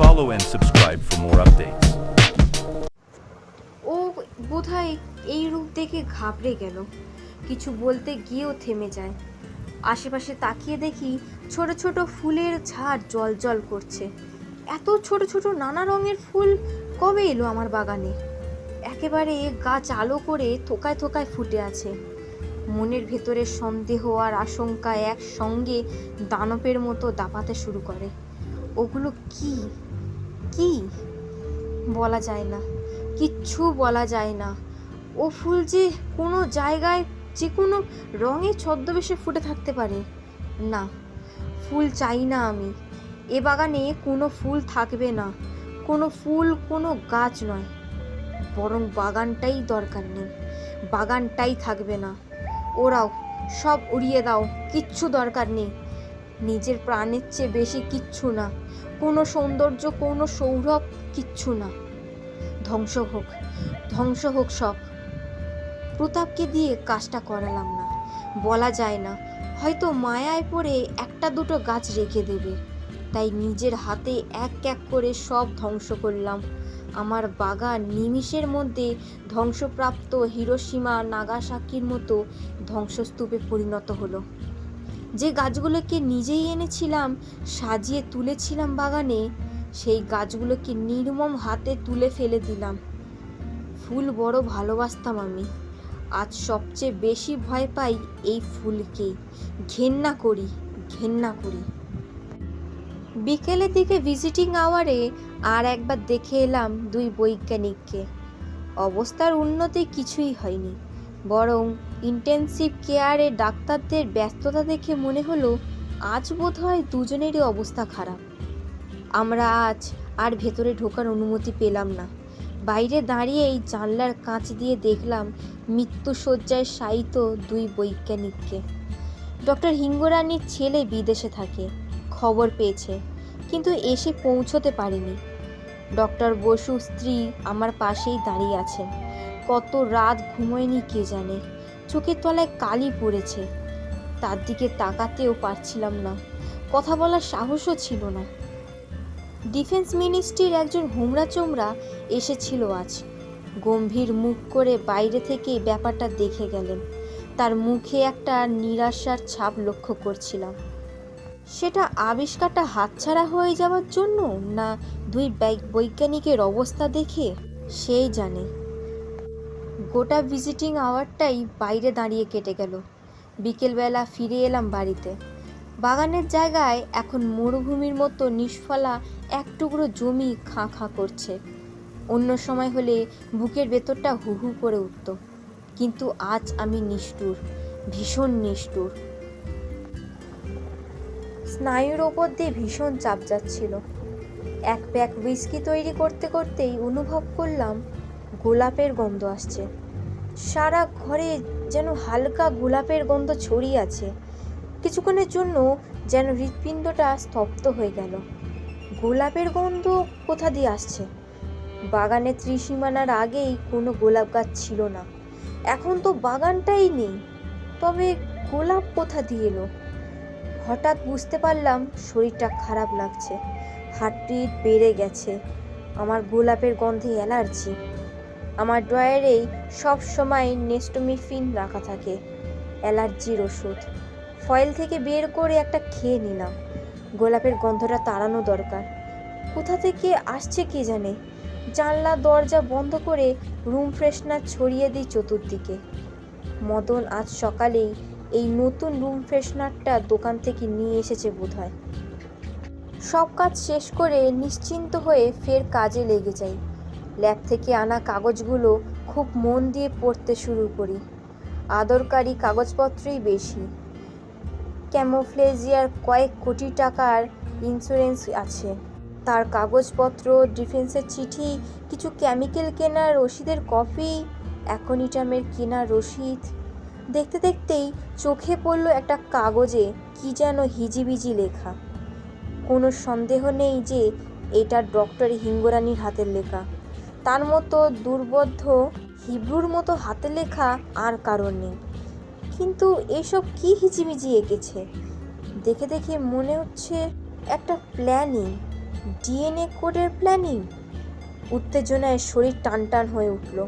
follow and subscribe for more updates. ও বোধহয় এই রূপ দেখে ঘাবড়ে গেল। কিছু বলতে গিয়েও থেমে যায়। আশেপাশে তাকিয়ে দেখি ছোট ছোট ফুলের ঝাড় জল জল করছে। এত ছোট ছোট নানা রঙের ফুল কবে এলো আমার বাগানে? একেবারে গাছ আলো করে থোকায় থোকায় ফুটে আছে। মনের ভেতরে সন্দেহ আর আশঙ্কা একসঙ্গে দানবের মতো দাপাতে শুরু করে। ওগুলো কি? কি? বলা যায় না। কিচ্ছু বলা যায় না। ও ফুল যে কোনো জায়গায় যে কোনো রঙে ছদ্মবেশে ফুটে থাকতে পারে। না, ফুল চাই না আমি। এ বাগানে কোনো ফুল থাকবে না। কোনো ফুল, কোনো গাছ নয়। বরং বাগানটাই দরকার নেই। বাগানটাই থাকবে না। ওরাও সব উড়িয়ে দাও। কিচ্ছু দরকার নেই। নিজের প্রাণের চেয়ে বেশি কিচ্ছু না। কোনো সৌন্দর্য, কোনো সৌরভ কিচ্ছু না। ধ্বংস হোক ধ্বংস হোক সব। প্রতাপকে দিয়ে কাজটা করালাম না। বলা যায় না, হয়তো মায়ায় পড়ে একটা দুটো গাছ রেখে দেবে। তাই নিজের হাতে এক এক করে সব ধ্বংস করলাম। আমার বাগান নিমিষের মধ্যে ধ্বংসপ্রাপ্ত হিরোসীমা নাগাসাকির মতো ধ্বংসস্তূপে পরিণত হলো। যে গাছগুলোকে নিজেই এনেছিলাম, সাজিয়ে তুলেছিলাম বাগানে, সেই গাছগুলোকে নির্মম হাতে তুলে ফেলে দিলাম। ফুল বড় ভালোবাসতাম আমি। আজ সবচেয়ে বেশি ভয় পাই এই ফুলকেই ঘেন্না করি ঘেন্না করি। বিকেলের দিকে ভিজিটিং আওয়ারে আর একবার দেখে এলাম দুই বৈজ্ঞানিককে। অবস্থার উন্নতি কিছুই হয়নি। বরং ইন্টেনসিভ কেয়ারে ডাক্তারদের ব্যস্ততা দেখে মনে হলো, আজ বোধ হয় দুজনেরই অবস্থা খারাপ। আমরা আজ আর ভেতরে ঢোকার অনুমতি পেলাম না। বাইরে দাঁড়িয়ে এই জানলার কাঁচ দিয়ে দেখলাম মৃত্যুসজ্জায় শায়িত দুই বৈজ্ঞানিককে। ডক্টর হিঙ্গরানির ছেলে বিদেশে থাকে, খবর পেয়েছে, কিন্তু এসে পৌঁছতে পারেনি। ডক্টর বসু স্ত্রী আমার পাশেই দাঁড়িয়ে আছেন। কত রাত ঘুমোয়নি কে জানে। চোখের তলায় কালি পড়েছে। তার দিকে তাকাতেও পারছিলাম না। কথা বলার সাহসও ছিল না। ডিফেন্স মিনিস্ট্রির একজন হুমড়া চোমরা এসেছিল আজ। গম্ভীর মুখ করে বাইরে থেকে ব্যাপারটা দেখে গেলেন। তার মুখে একটা নিরাশার ছাপ লক্ষ্য করছিলাম। সেটা আবিষ্কারটা হাতছাড়া হয়ে যাওয়ার জন্য না দুই বৈজ্ঞানিকের অবস্থা দেখে? সেই জানে। গোটা ভিজিটিং আওয়ারটাই বাইরে দাঁড়িয়ে কেটে গেল। বিকেলবেলা ফিরে এলাম বাড়িতে। বাগানের জায়গায় এখন মরুভূমির মতো নিষ্ফলা এক টুকরো জমি খাঁ খাঁ করছে। অন্য সময় হলে বুকের ভেতরটা হু হু করে উঠত। কিন্তু আজ আমি নিষ্ঠুর, ভীষণ নিষ্ঠুর। স্নায়ুর ওপর দিয়ে ভীষণ চাপ যাচ্ছিল। এক প্যাক হুইস্কি তৈরি করতে করতেই অনুভব করলাম গোলাপের গন্ধ আসছে। সারা ঘরে যেন হালকা গোলাপের গন্ধ ছড়িয়ে আছে। কিছুক্ষণের জন্য যেন হৃৎপিণ্ডটা স্তব্ধ হয়ে গেল। গোলাপের গন্ধ কোথা দিয়ে আসছে? বাগানে ত্রিসীমানার আগেই কোনো গোলাপ গাছ ছিল না। এখন তো বাগানটাই নেই। তবে গোলাপ কোথা দিয়ে এলো? হঠাৎ বুঝতে পারলাম শরীরটা খারাপ লাগছে। হার্টবিট বেড়ে গেছে। আমার গোলাপের গন্ধে অ্যালার্জি। আমার ড্রয়ারেই সব সময় নেস্টোমিফিন রাখা থাকে, অ্যালার্জির ওষুধ। ফয়েল থেকে বের করে একটা খেয়ে নিলাম। গোলাপের গন্ধটা তাড়ানো দরকার। কোথা থেকে আসছে কে জানে? জানলা, দরজা বন্ধ করে রুম ফ্রেশনার ছড়িয়ে দিই চতুর্দিকে। মদন আজ সকালেই এই নতুন রুম ফ্রেশনারটা দোকান থেকে নিয়ে এসেছে বোধহয়। সব কাজ শেষ করে নিশ্চিন্ত হয়ে ফের কাজে লেগে যাই। ল্যাব থেকে আনা কাগজগুলো খুব মন দিয়ে পড়তে শুরু করি। আদরকারী কাগজপত্রই বেশি। ক্যামোফ্লেজিয়ার কয়েক কোটি টাকার ইন্স্যুরেন্স আছে। তার কাগজপত্র, ডিফেন্সের চিঠি, কিছু কেমিক্যাল কেনার রসিদের কপি অ্যাকোনিটামের কেনার রসিদ দেখতে দেখতেই চোখে পড়ল একটা কাগজে কি যেন হিজিবিজি লেখা। কোনো সন্দেহ নেই যে এটা ডক্টর হিঙ্গরানির হাতের লেখা। তার মতো দুর্বোধ্য হিব্রুর মতো হাতে লেখা আর কারণ নেই। কিন্তু এসব কি হিজিবিজি এঁকেছে? দেখে দেখে মনে হচ্ছে একটা প্ল্যানিং, ডিএনএ কোডের প্ল্যানিং। উত্তেজনায় শরীর টান টান হয়ে উঠল।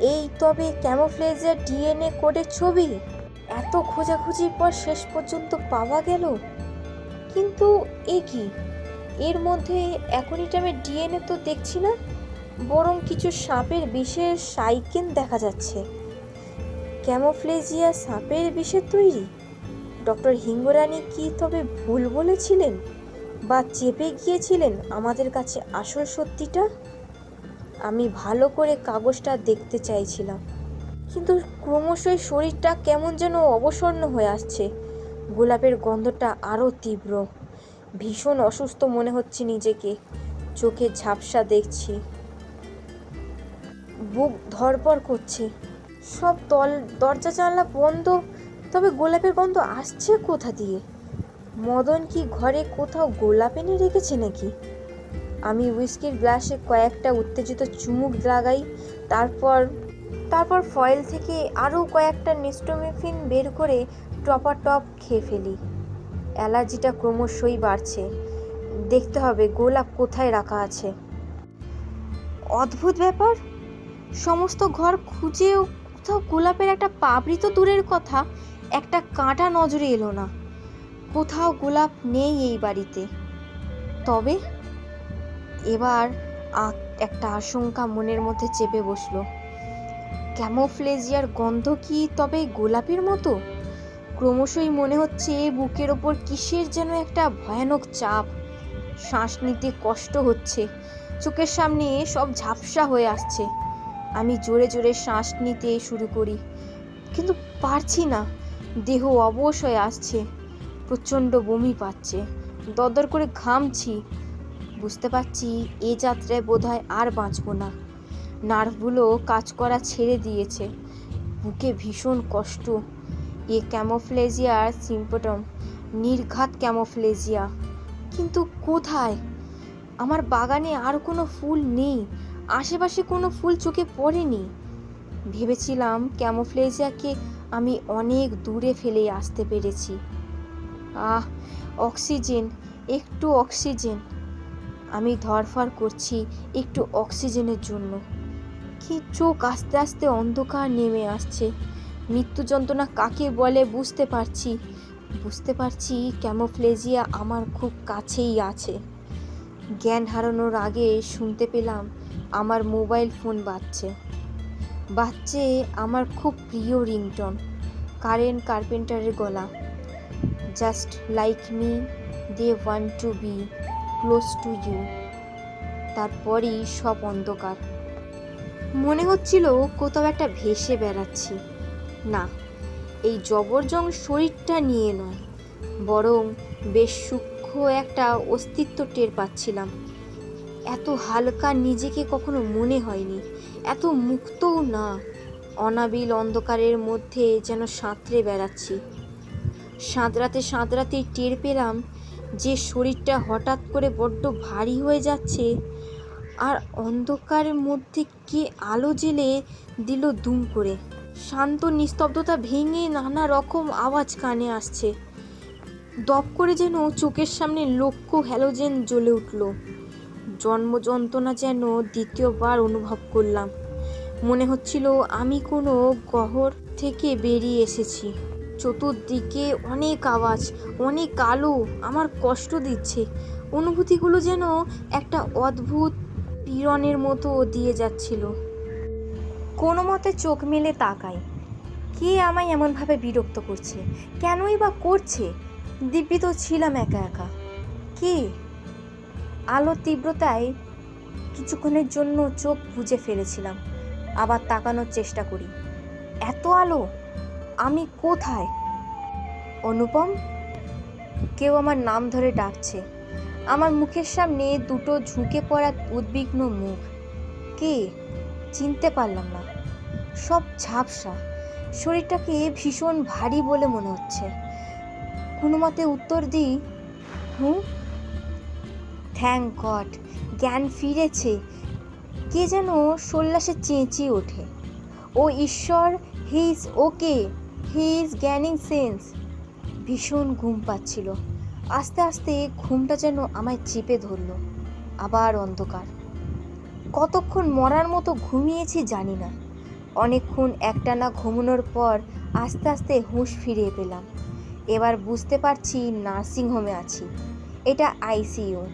এই তবে ক্যামোফ্লেজের ডিএনএ কোডের ছবি? এত খোঁজাখুঁজির পর শেষ পর্যন্ত পাওয়া গেল? কিন্তু এ কি? এর মধ্যে এখনই টাইমে ডিএনএ তো দেখছি না। বরং কিছু সাপের বিষের সাইকেন দেখা যাচ্ছে। ক্যামোফ্লেজিয়া সাপের বিষের তৈরি? ডক্টর হিঙ্গরানি কি তবে ভুল বলেছিলেন? বা চেপে গিয়েছিলেন আমাদের কাছে আসল সত্যিটা? আমি ভালো করে কাগজটা দেখতে চাইছিলাম। কিন্তু ক্রমশই শরীরটা কেমন যেন অবসন্ন হয়ে আসছে। গোলাপের গন্ধটা আরও তীব্র। ভীষণ অসুস্থ মনে হচ্ছে নিজেকে। চোখে ঝাপসা দেখছি। বুক ধরপড় করছে। সব তল দরজা জানলা বন্ধ, তবে গোলাপের গন্ধ আসছে কোথা দিয়ে? মদন কি ঘরে কোথাও গোলাপ এনে রেখেছে নাকি? আমি উইস্কির গ্লাসে কয়েকটা উত্তেজিত চুমুক লাগাই, তারপর তারপর ফয়েল থেকে আরও কয়েকটা নিস্টোমিফিন বের করে টপা টপ খেয়ে ফেলি। অ্যালার্জিটা ক্রমশই বাড়ছে। দেখতে হবে গোলাপ কোথায় রাখা আছে। অদ্ভুত ব্যাপার! সমস্ত ঘর খুঁজেও কোথাও গোলাপের একটা পাবড়ি তো দূরের কথা, একটা কাঁটা নজরে এলো না। কোথাও গোলাপ নেই এই বাড়িতে। তবে এবার একটা আশঙ্কা মনের মধ্যে চেপে বসল। ক্যামোফ্লেজিয়ার গন্ধ কি তবে গোলাপের মতো? ক্রমশই মনে হচ্ছে বুকের ওপর কিসের যেন একটা ভয়ানক চাপ। শ্বাস নিতে কষ্ট হচ্ছে। চোখের সামনে সব ঝাপসা হয়ে আসছে। আমি জোরে জোরে শ্বাস নিতে শুরু করি। কিন্তু পারছি না। দেহ অবশ হয়ে আসছে। প্রচণ্ড বমি পাচ্ছে। দরদর করে ঘামছি। বুঝতে পারছি এ যাত্রায় বোধহয় আর বাঁচবো না। নার্ভগুলো কাজ করা ছেড়ে দিয়েছে। বুকে ভীষণ কষ্ট। এ ক্যামোফ্লেজিয়ার সিম্পটম। নির্ঘাত ক্যামোফ্লেজিয়া। কিন্তু কোথায়? আমার বাগানে আর কোনো ফুল নেই। আশেপাশে কোনো ফুল চোখে পড়েনি। ভেবেছিলাম ক্যামোফ্লেজিয়াকে আমি অনেক দূরে ফেলে আসতে পেরেছি। আহ, অক্সিজেন, একটু অক্সিজেন। আমি ধরফর করছি একটু অক্সিজেনের জন্য। কি চোখ আস্তে আস্তে অন্ধকার নেমে আসছে। মৃত্যু যন্ত্রণা কাকে বলে বুঝতে পারছি। বুঝতে পারছি ক্যামোফ্লেজিয়া আমার খুব কাছেই আছে। জ্ঞান হারানোর আগে শুনতে পেলাম আমার মোবাইল ফোন বাজছে। বাজছে আমার খুব প্রিয় রিংটন কারেন্ট কার্পেন্টারের গলা। Just like me they want to be close to you তারপরই সব অন্ধকার। মনে হচ্ছিল কোথাও একটা ভেসে বেড়াচ্ছি। না, এই জবরজং শরীরটা নিয়ে নয়, বরং বেশ সূক্ষ্ম একটা অস্তিত্ব টের পাচ্ছিলাম। এত হালকা নিজেকে কখনো মনে হয়নি। এত মুক্তও না। অনাবিল অন্ধকারের মধ্যে যেন সাঁতরে বেড়াচ্ছি। সাঁতরাতে সাঁতরাতে টের পেলাম যে শরীরটা হঠাৎ করে বড্ড ভারী হয়ে যাচ্ছে আর অন্ধকারের মধ্যে কে আলো জেলে দিল দুম করে। শান্ত নিস্তব্ধতা ভেঙে নানা রকম আওয়াজ কানে আসছে। দপ করে যেন চোখের সামনে লক্ষ হ্যালোজেন জ্বলে উঠল। জন্ম যন্ত্রণা যেন দ্বিতীয়বার অনুভব করলাম। মনে হচ্ছিল আমি কোনো গহর থেকে বেরিয়ে এসেছি। চতুর্দিকে অনেক আওয়াজ, অনেক আলো আমার কষ্ট দিচ্ছে। অনুভূতিগুলো যেন একটা অদ্ভুত পীড়নের মতো দিয়ে যাচ্ছিল। কোনো মতে চোখ মেলে তাকাই। কে আমায় এমনভাবে বিরক্ত করছে? কেনই বা করছে? দিব্যি তো ছিলাম একা একা। কে? আলোর তীব্রতায় কিছুক্ষণের জন্য চোখ বুজে ফেলেছিলাম। আবার তাকানোর চেষ্টা করি। এত আলো? আমি কোথায়? অনুপম? কেউ আমার নাম ধরে ডাকছে। আমার মুখের সামনে দুটো ঝুঁকে পড়া উদ্বিগ্ন মুখ। কে? চিনতে পারলাম না। সব ঝাপসা। শরীরটাকে ভীষণ ভারী বলে মনে হচ্ছে। কোনো মতে উত্তর দিই, হুম? থ্যাংক গড, জ্ঞান ফিরেছে। কে যেন সোল্লাসে চেঁচিয়ে ওঠে। ও ঈশ্বর, he is okay, he is জ্ঞানিং sense. ভীষণ ঘুম পাচ্ছিল। আস্তে আস্তে ঘুমটা যেন আমায় চেপে ধরলো। আবার অন্ধকার। কতক্ষণ মরার মতো ঘুমিয়েছি জানি না। অনেকক্ষণ একটানা ঘুমানোর পর আস্তে আস্তে হুঁশ ফিরিয়ে পেলাম। এবার বুঝতে পারছি নার্সিংহোমে আছি। এটা আইসিইউ।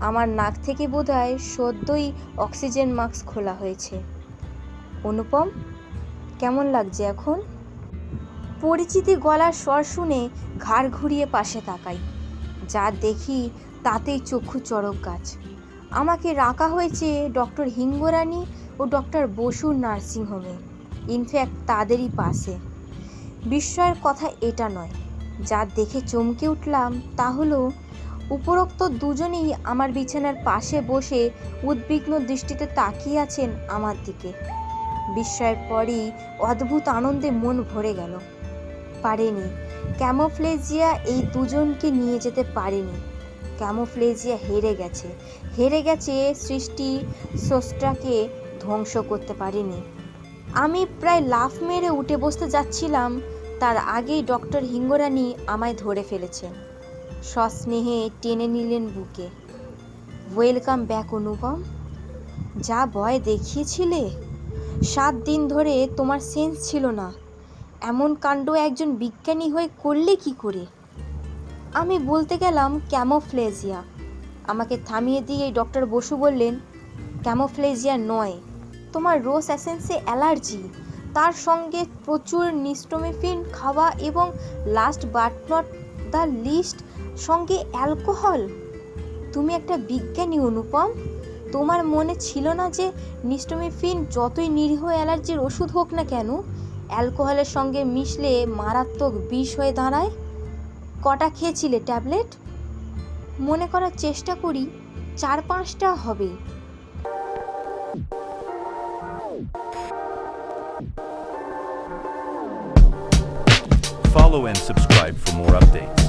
আমার নাক থেকে বোধহয় সদ্যই অক্সিজেন মাস্ক খোলা হয়েছে। অনুপম, কেমন লাগছে এখন? পরিচিতি গলার স্বর শুনে ঘাড় ঘুরিয়ে পাশে তাকাই। যা দেখি তাতেই চক্ষু চড়ক গাছ। আমাকে রাখা হয়েছে ডক্টর হিঙ্গরানি ও ডক্টর বসুর নার্সিংহোমে। ইনফ্যাক্ট তাদেরই পাশে। বিস্ময়ের কথা এটা নয়। যা দেখে চমকে উঠলাম তা হলো উপরোক্ত দুজনেই আমার বিছানার পাশে বসে উদ্বিগ্ন দৃষ্টিতে তাকিয়ে আছেন আমার দিকে। বিস্ময়ের পরই অদ্ভুত আনন্দে মন ভরে গেল। পারেনি। ক্যামোফ্লেজিয়া এই দুজনকে নিয়ে যেতে পারেনি। ক্যামোফ্লেজিয়া হেরে গেছে। হেরে গেছে সৃষ্টি স্রষ্টাকে ধ্বংস করতে পারেনি। আমি প্রায় লাফ মেরে উঠে বসতে যাচ্ছিলাম, তার আগেই ডক্টর হিঙ্গরানি আমায় ধরে ফেলেছেন। সস্নেহে টেনে নিলেন বুকে। Welcome back, Anupam. যা ভয় দেখিয়েছিলে? সাত দিন ধরে তোমার সেন্স ছিল না। এমন কাণ্ড একজন বিজ্ঞানী হয়ে করলে কি করে? আমি বলতে গেলাম ক্যামোফ্লেজিয়া। আমাকে থামিয়ে দিয়ে ডক্টর বসু বললেন, ক্যামোফ্লেজিয়া নয়। তোমার রোজ অ্যাসেন্সে অ্যালার্জি। তার সঙ্গে প্রচুর নিস্টোমিফিন খাওয়া এবং last but not the least সঙ্গে অ্যালকোহল? তুমি একটা বিজ্ঞানী, অনুপম। তোমার মনে ছিল না যে নিস্টোমিফিন যতই নিরীহ অ্যালার্জির ওষুধ হোক না কেন, অ্যালকোহলের সঙ্গে মিশলে মারাত্মক বিষ হয়ে দাঁড়ায়? কটা খেয়েছিলে ট্যাবলেট? মনে করার চেষ্টা করি, চার পাঁচটা হবে। Follow and subscribe for more updates.